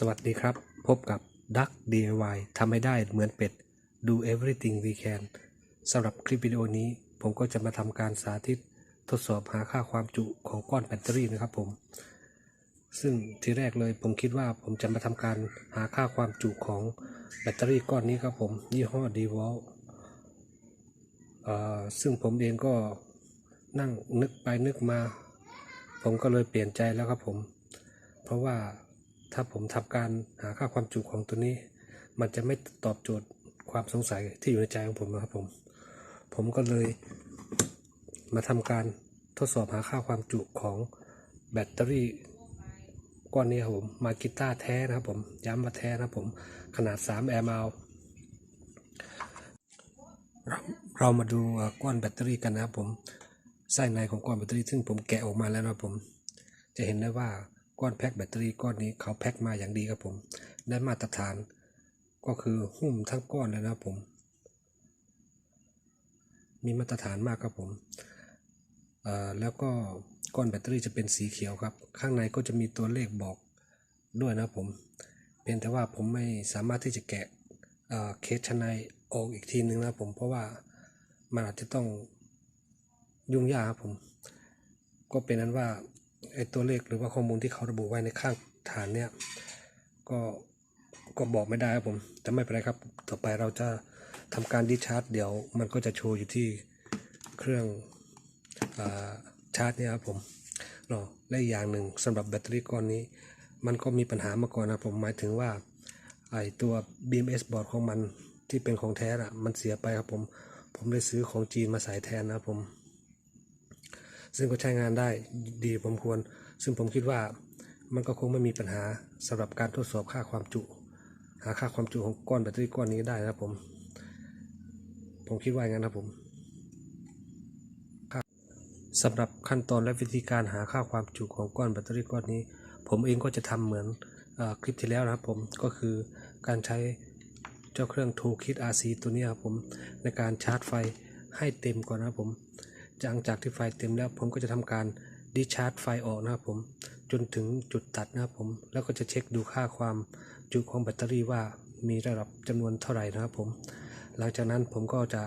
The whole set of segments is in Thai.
สวัสดีครับ พบกับ Duck DIY ทำให้ได้เหมือนเป็ด Do everything we can สำหรับคลิปวิดีโอนี้ ผมก็จะมาทำการสาธิตทดสอบหาค่าความจุของก้อนแบตเตอรี่นะครับผม ซึ่งทีแรกเลยผมคิดว่าผมจะมาทำการหาค่าความจุของแบตเตอรี่ก้อนนี้ครับผม ยี่ห้อ d v o l ซึ่งผมเองก็นั่งนึกไปนึกมา ผมก็เลยเปลี่ยนใจแล้วครับผม เพราะว่า ถ้าผมทำการหาค่าความจุของตัวนี้ มันจะไม่ตอบโจทย์ความสงสัยที่อยู่ในใจของผมนะครับผม ผมก็เลยมาทำการทดสอบหาค่าความจุของแบตเตอรี่ก้อนนี้ครับผมมากิต้าแท้นะครับผมย้ำมาแท้นะครับผมขนาด 3 แอมป์เราเรามาดูก้อนแบตเตอรี่กันนะครับผมไส้ในของก้อนแบตเตอรี่ซึ่งผมแกะออกมาแล้วนะครับผม จะเห็นได้ว่า ก้อนแพ็คแบตเตอรี่ก้อนนี้เขาแพ็คมาอย่างดีครับผมได้มาตรฐาน ก็คือหุ้มทั้งก้อนเลยนะครับผม มีมาตรฐานมากครับผมแล้วก็ก้อนแบตเตอรี่จะเป็นสีเขียวครับ ข้างในก็จะมีตัวเลขบอกด้วยนะครับผมเพียงแต่ว่าผมไม่สามารถที่จะแกะเเคสชั้นในออกอีกทีนึงนะครับผมเพราะว่ามันอาจจะต้องยุ่งยากครับผม ก็เป็นนั้นว่า ไอ้ตัวเลขหรือว่าข้อมูลที่เขาระบุไว้ในข้างฐานเนี่ยก็ก็บอกไม่ได้ครับผมแต่ไม่เป็นไรครับ ต่อไปเราจะทำการดิชาร์จเดี๋ยวมันก็จะโชว์อยู่ที่เครื่องอาชาร์จเนี่ยครับผมเนาะและอย่างหนึ่งสำหรับแบตเตอรี่ก้อนนี้ มันก็มีปัญหามาก่อนนะผมหมายถึงว่าไอ้ตัว BMS บอร์ดของมันที่เป็นของแท้อะมันเสียไปครับผม ผมเลยซื้อของจีนมาใส่แทนนะครับผม ซึ่งก็ใช้งานได้ดีผมควร ซึ่งผมคิดว่ามันก็คงไม่มีปัญหาสำหรับการทดสอบค่าความจุ หาค่าความจุของก้อนแบตเตอรี่ก้อนนี้ได้นะครับผม ผมคิดว่าอย่างนั้นครับผมสำหรับขั้นตอนและวิธีการหาค่าความจุของก้อนแบตเตอรี่ก้อนนี้ ผมเองก็จะทำเหมือนออคลิปที่แล้วนะครับผมก็คือการใช้เจ้าเครื่อง Toolkit RC ตัวนี้ครับผมในการชาร์จไฟให้เต็มก่อนนะครับผม หลังจากที่ไฟเต็มแล้วผมก็จะทำการดิชาร์จไฟออกนะครับผมจนถึงจุดตัดนะครับผมแล้วก็จะเช็คดูค่าความจุของแบตเตอรี่ว่ามีระดับจำนวนเท่าไหร่นะครับผมหลังจากนั้นผมก็จะ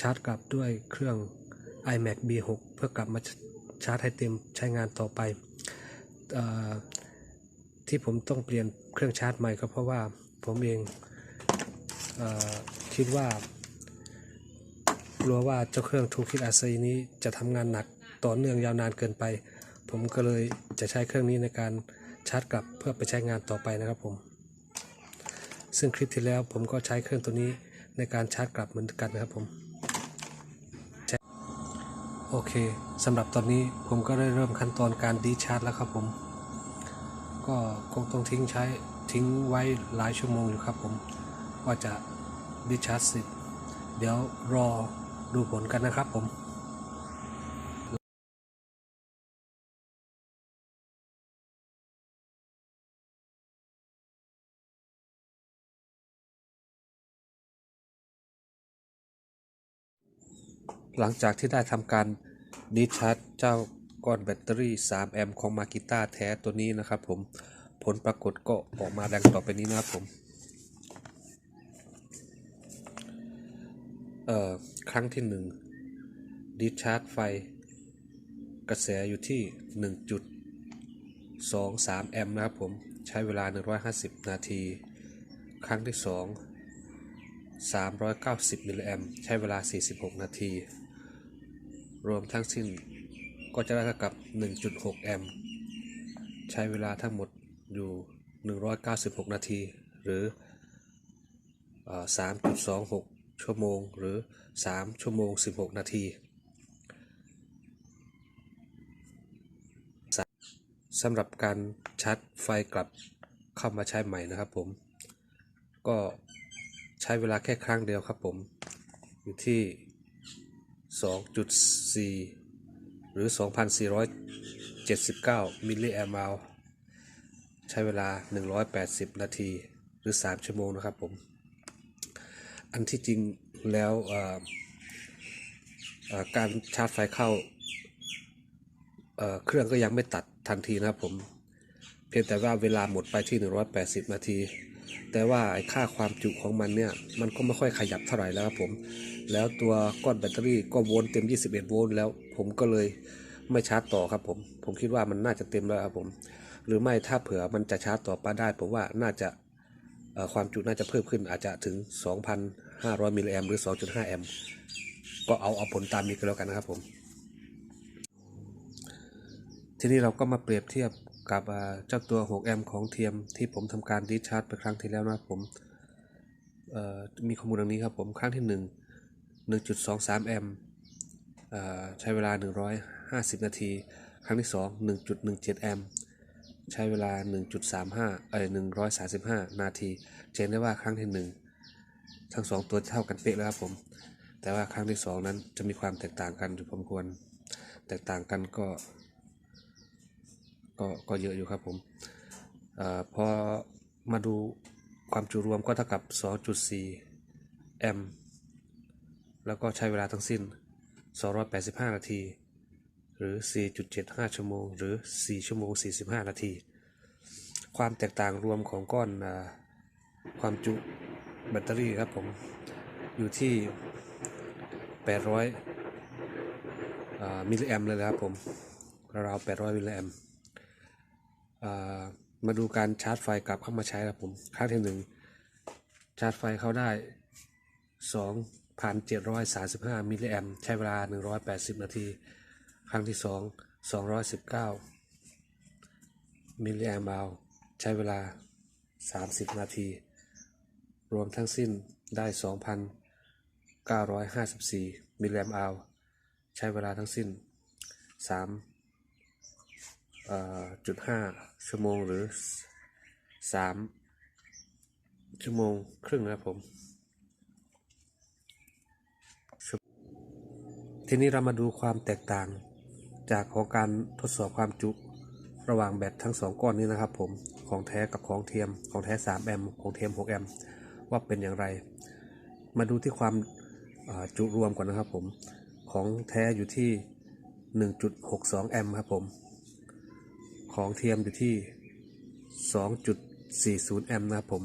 ชาร์จกลับด้วยเครื่อง iMac B6 เพื่อกลับมาชาร์จให้เต็มใช้งานต่อไปออที่ผมต้องเปลี่ยนเครื่องชาร์จใหม่ก็เพราะว่าผมเองเออคิดว่า กลัวว่าเจ้าเครื่องทูคิดอาซีนี้จะทำงานหนักต่อเนื่องยาวนานเกินไป ผมก็เลยจะใช้เครื่องนี้ในการชาร์จกลับเพื่อไปใช้งานต่อไปนะครับผม ซึ่งคลิปที่แล้วผมก็ใช้เครื่องตัวนี้ในการชาร์จกลับเหมือนกันนะครับผมโอเคสำหรับตอนนี้ผมก็ได้เริ่มขั้นตอนการดีชาร์จแล้วครับผม ก็คงต้องทิ้งใช้ทิ้งไว้หลายชั่วโมงอยู่ครับผม ว่าจะดีชาร์จเสร็จเดี๋ยวรอ ดูผลกันนะครับผมหลังจากที่ได้ทำการดิชาร์จเจ้าก้อนแบตเตอรี่ 3 แอมป์ของมากิต้าแท้ตัวนี้นะครับผม ผลปรากฏก็ออกมาดังต่อไปนี้นะครับผม เอ่อ ครั้งที่1ดิชาร์จไฟ กระแสอยู่ที่ 1.23 แอมป์นะครับผม ใช้เวลา 150 นาที ครั้งที่ 2 390 มิลลิแอมป์ใช้เวลา 46 นาที รวมทั้งสิ้นก็จะได้เท่ากับ 1.6 แอมป์ใช้เวลาทั้งหมดอยู่ 196 นาที หรือเอ่อ3.26 ชั่วโมงหรือ 3 ชั่วโมง 16 นาที สำหรับการชาร์จไฟกลับเข้ามาใช้ใหม่นะครับผม ก็ใช้เวลาแค่ครั้งเดียวครับผม อยู่ที่ 2.4 หรือ 2,479 มิลลิแอมป์ใช้เวลา 180 นาที หรือ 3 ชั่วโมงนะครับผม อันที่จริงแล้วการชาร์จไฟเข้าเครื่องก็ยังไม่ตัดทันทีนะครับผม เพียงแต่ว่าเวลาหมดไปที่ 180 นาที แต่ว่าไอ้ค่าความจุของมันเนี่ย มันก็ไม่ค่อยขยับเท่าไหร่แล้วครับผม แล้วตัวก้อนแบตเตอรี่ก็โวลต์เต็ม 21 โวลต์แล้วผมก็เลยไม่ชาร์จต่อครับผม ผมคิดว่ามันน่าจะเต็มแล้วครับผม หรือไม่ถ้าเผื่อมันจะชาร์จต่อไปได้ ผมว่าน่าจะ ความจุน่าจะเพิ่มขึ้นอาจจะถึง 2,500 มิลลิแอมหรือ 2.5 แอมก็เอาเอาผลตามนี้ก็แล้วกันนะครับผม ทีนี้เราก็มาเปรียบเทียบกับเจ้าตัว 6 แอมของเทียมที่ผมทำการดีชาร์จไปครั้งที่แล้วนะครับผมมีข้อมูลดังนี้ครับผมครั้งที่ 1 1.23 แอมใช้เวลา 150 นาที ครั้งที่ 2 1.17 แอมป์ ใช้เวลา 1.35 เอ้ย135 นาทีเห็นได้ว่าครั้งที่ 1 ทั้ง 2 ตัวเท่ากันเป๊ะแล้วครับผม แต่ว่าครั้งที่ 2 นั้นจะมีความแตกต่างกันอยู่พอสมควร แตกต่างกันก็ ก็ก็เยอะอยู่ครับผมเออพอมาดูความจุรวมก็เท่ากับ 2.4 แอมป์ แล้วก็ใช้เวลาทั้งสิ้น 285 นาที หรือ 4.75 ชั่วโมง หรือ 4 ชั่วโมง 45 นาที ความแตกต่างรวมของก้อนความจุแบตเตอรี่ครับผม อยู่ที่ 800อ่ามิลลิแอมเลยนะครับผม ราว 800 มิลลิแอมมาดูการชาร์จไฟกลับเข้ามาใช้ครับผมครั้งที่หนึ่งชาร์จไฟเข้าได้ 2,735 มิลลิแอมใช้เวลา 180 นาที ครั้งที่ 2 219 มิลลิแอมเอาใช้เวลา 30 นาที รวมทั้งสิ้นได้ 2,954 มิลลิแอมเอาใช้เวลาทั้งสิ้น3เอ่อจุดห้าชั่วโมงหรือสามชั่วโมงครึ่งนะครับผมทีนี้เรามาดูความแตกต่าง จากของการทดสอบความจุระหว่างแบตทั้งสองก้อนนี้นะครับ ผมของแท้กับของเทียมของแท้ 3 แอมป์ของเทียม 6 แอมป์ว่าเป็นอย่างไร มาดูที่ความจุรวมก่อนนะครับผมของแท้อยู่ที่ 1.62 แอมป์ครับผม ของเทียมอยู่ที่ 2.40 แอมป์นะครับผม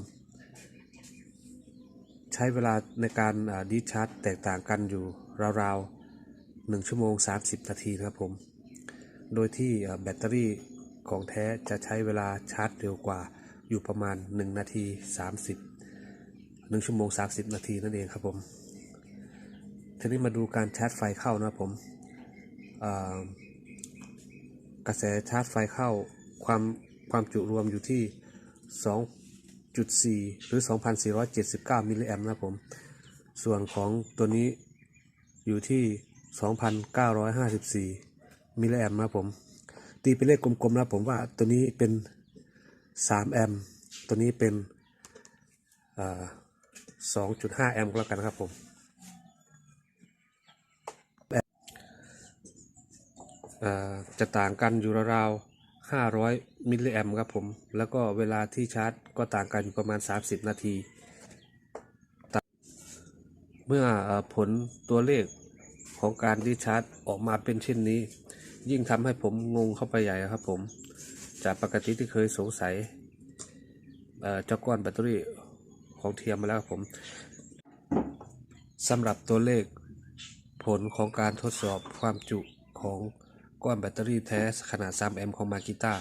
ใช้เวลาในการดีชาร์จแตกต่างกันอยู่ราวๆ1ชั่วโมง 30 นาทีนะครับผม โดยที่แบตเตอรี่ของแท้จะใช้เวลาชาร์จเร็วกว่าอยู่ประมาณ 1 นาที 30 1 ชั่วโมง 30 นาทีนั่นเองครับผม ทีนี้มาดูการชาร์จไฟเข้านะครับผมกระแสชาร์จไฟเข้าความความจุรวมอยู่ที่ 2.4 หรือ 2,479 มิลลิแอมป์นะครับผม ส่วนของตัวนี้อยู่ที่ 2,954 มิลลิแอมป์นะผม ตีเป็นเลขกลมๆนะครับผมว่าตัวนี้เป็น3แอมป์ตัวนี้เป็นอ่า2.5แอมป์ก็แล้วกันนะครับผมจะต่างกันอยู่ราวๆ500มิลลิแอมป์ครับผม แล้วก็เวลาที่ชาร์จก็ต่างกันอยู่ประมาณ 30 นาทีตามเมื่ออผลตัวเลขของการดีชาร์จออกมาเป็นเช่นนี้ ยิ่งทำให้ผมงงเข้าไปใหญ่ครับผม จากปกติที่เคยสงสัยเจ้าก้อนแบตเตอรี่ของเทียมมาแล้วผมสำหรับตัวเลขผลของการทดสอบความจุของก้อนแบตเตอรี่แท้ขนาด 3 แอมป์ของมากิต้า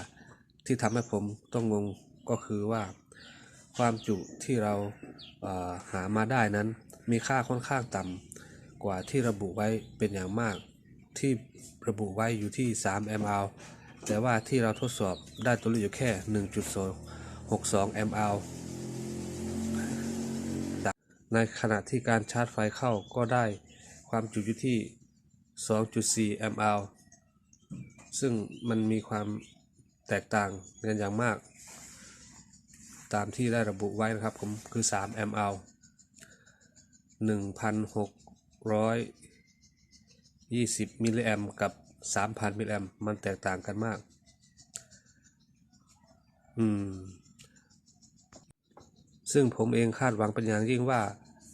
ที่ทำให้ผมต้องงงก็คือว่าความจุที่เราเอ่อหามาได้นั้น มีค่าค่อนข้างต่ำกว่าที่ระบุไว้เป็นอย่างมาก ที่ระบุไว้อยู่ที่3แอมป์แต่ว่าที่เราทดสอบได้ตัวเลขอยู่แค่ 1.62แอมป์ในขณะที่การชาร์จไฟเข้าก็ได้ความจุอยู่ที่ 2.4แอมป์ซึ่งมันมีความแตกต่างกันอย่างมาก ตามที่ได้ระบุไว้นะครับผมคือ3แอ 20 มิลลิแอมกับ 3,000 มิลลิแอมมันแตกต่างกันมาก อืม ซึ่งผมเองคาดหวังเป็นอย่างยิ่งว่า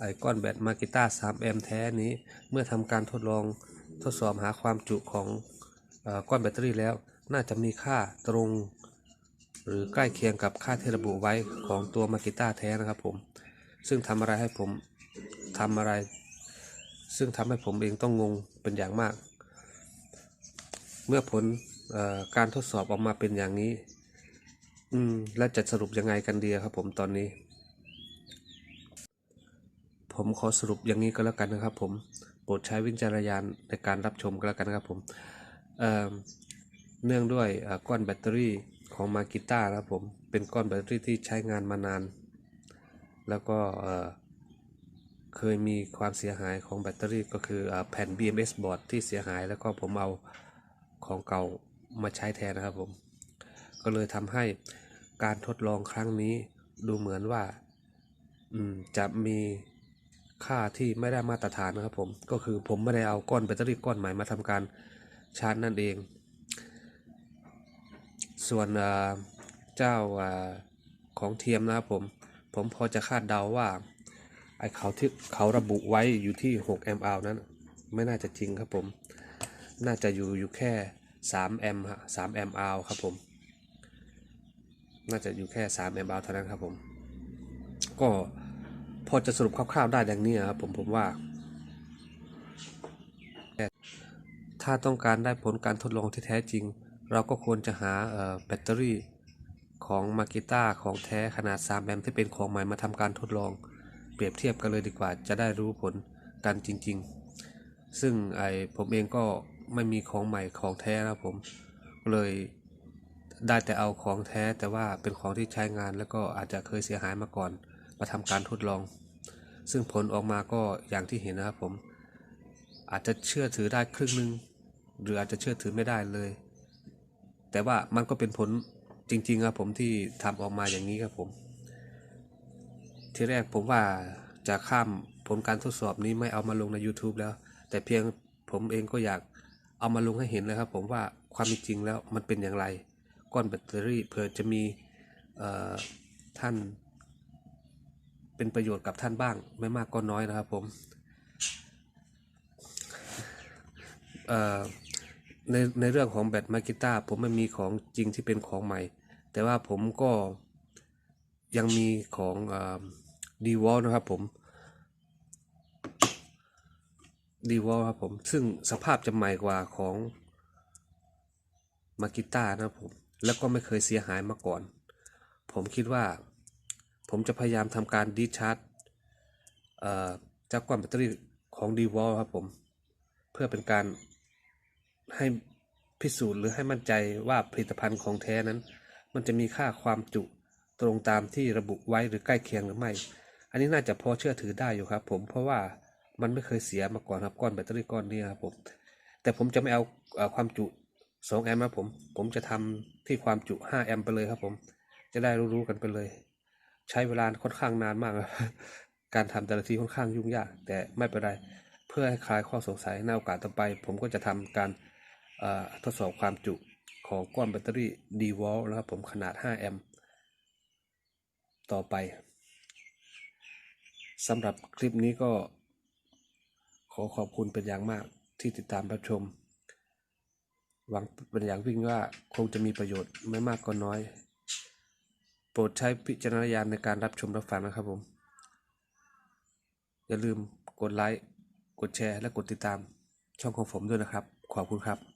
ไอ้ก้อนแบตมากิต้า3แอมแท้นี้ เมื่อทำการทดลองทดสอบหาความจุของอก้อนแบตเตอรี่แล้ว น่าจะมีค่าตรง หรือใกล้เคียงกับค่าที่ระบุไว้ของตัวมากิต้าแท้นะครับผม ซึ่งทำอะไรให้ผมทำอะไร ซึ่งทำให้ผมเองต้องงงเป็นอย่างมาก เมื่อผลอการทดสอบออกมาเป็นอย่างนี้ อืม แล้วจะสรุปยังไงกันดีครับ ผมตอนนี้ ผมขอสรุปอย่างนี้ก็แล้วกันนะครับ ผมโปรดใช้วิจารณญาณในการรับชมก็แล้วกันนะครับผมเเนื่องด้วยก้อนแบตเตอรี่ของมากิต้านะครับผมเป็นก้อนแบตเตอรี่ที่ใช้งานมานาน แล้วก็ เคยมีความเสียหายของแบตเตอรี่ก็คืออแผ่น BMS บอร์ดที่เสียหายแล้วก็ผมเอาของเก่ามาใช้แทนนะครับผม ก็เลยทำให้การทดลองครั้งนี้ดูเหมือนว่าจะมีค่าที่ไม่ได้มาตรฐานนะครับผม ก็คือผมไม่ได้เอาก้อนแบตเตอรี่ก้อนใหม่มาทำการชาร์จนั่นเอง ส่วนเจ้าของเทียมนะครับผม ผมพอจะคาดเดาว่า อเขาที่เขาระบุไว้อยู่ที่ 6 แอมป์นั้น ไม่น่าจะจริงครับผม น่าจะอยู่อยู่แค่ 3 แอมป์ฮะ3แอมป์ครับผม น่าจะอยู่แค่ 3 แอมป์เท่านั้นครับผม ก็พอจะสรุปคร่าวๆได้ดังนี้ครับผมผมว่า ถ้าต้องการได้ผลการทดลองที่แท้จริง เราก็ควรจะหาแบตเตอรี่ของมากิต้าของแท้ขนาด 3 แอมป์ที่เป็นของใหม่มาทำการทดลอง เปรียบเทียบกันเลยดีกว่า จะได้รู้ผลกันจริง ๆ ซึ่งไอผมเองก็ไม่มีของใหม่ของแท้นะผมเลยได้แต่เอาของแท้แต่ว่าเป็นของที่ใช้งานแล้วก็อาจจะเคยเสียหายมาก่อน มาทำการทดลอง ซึ่งผลออกมาก็อย่างที่เห็นนะครับผม อาจจะเชื่อถือได้ครึ่งหนึ่งหรืออาจจะเชื่อถือไม่ได้เลย แต่ว่ามันก็เป็นผลจริงๆครับผมที่ทำออกมาอย่างนี้ครับผม ทีแรกผมว่าจะข้ามผลการทดสอบนี้ไม่เอามาลงใน YouTube แล้ว แต่เพียงผมเองก็อยากเอามาลงให้เห็นเลยครับ ผมว่าความจริงแล้วมันเป็นอย่างไร ก้อนแบตเตอรี่เผื่อจะมีท่าน เป็นประโยชน์กับท่านบ้าง ไม่มากก็น้อยนะครับผมในในเรื่องของแบตมากิต้าผมไม่มีของจริงที่เป็นของใหม่ แต่ว่าผมก็ยังมีของ ดีวอลนะครับผมดีวอลครับผม ซึ่งสภาพจะใหม่กว่าของมากิต้านะครับผม แล้วก็ไม่เคยเสียหายมาก่อน ผมคิดว่า ผมจะพยายามทำการดีชาร์จเอ่อจากก้อนแบตเตอรี่ของ d w a l ครับผม เพื่อเป็นการให้พิสูจน์หรือให้มั่นใจว่าผลิตภัณฑ์ของแท้นั้น มันจะมีค่าความจุตรงตามที่ระบุไว้หรือใกล้เคียงหรือไม่ อันนี้น่าจะพอเชื่อถือได้อยู่ครับ ผมเพราะว่ามันไม่เคยเสียมาก่อนครับก้อนแบตเตอรี่ก้อนนี้ครับผม แต่ผมจะไม่เอาความจุ2แอมป์ครับผม ผมจะทำที่ความจุ5แอมป์ไปเลยครับ ผม จะได้รู้ๆกันไปเลย ใช้เวลาค่อนข้างนานมาก การทำแต่ละทีค่อนข้างยุ่งยาก แต่ไม่เป็นไร เพื่อให้คลายข้อสงสัยในโอกาสต่อไป ผมก็จะทำการทดสอบความจุของก้อนแบตเตอรี่ d w a l นะครับผมขนาด5แอมป์ต่อไป สำหรับคลิปนี้ก็ ขอขอบคุณเป็นอย่างมากที่ติดตามรับชม หวังเป็นอย่างวิ่งว่าคงจะมีประโยชน์ไม่มากก็น้อย โปรดใช้พิจารณญาณในการรับชมรับฟังนะครับผม อย่าลืมกดไลค์ กดแชร์ และกดติดตามช่องของผมด้วยนะครับ ขอบคุณครับ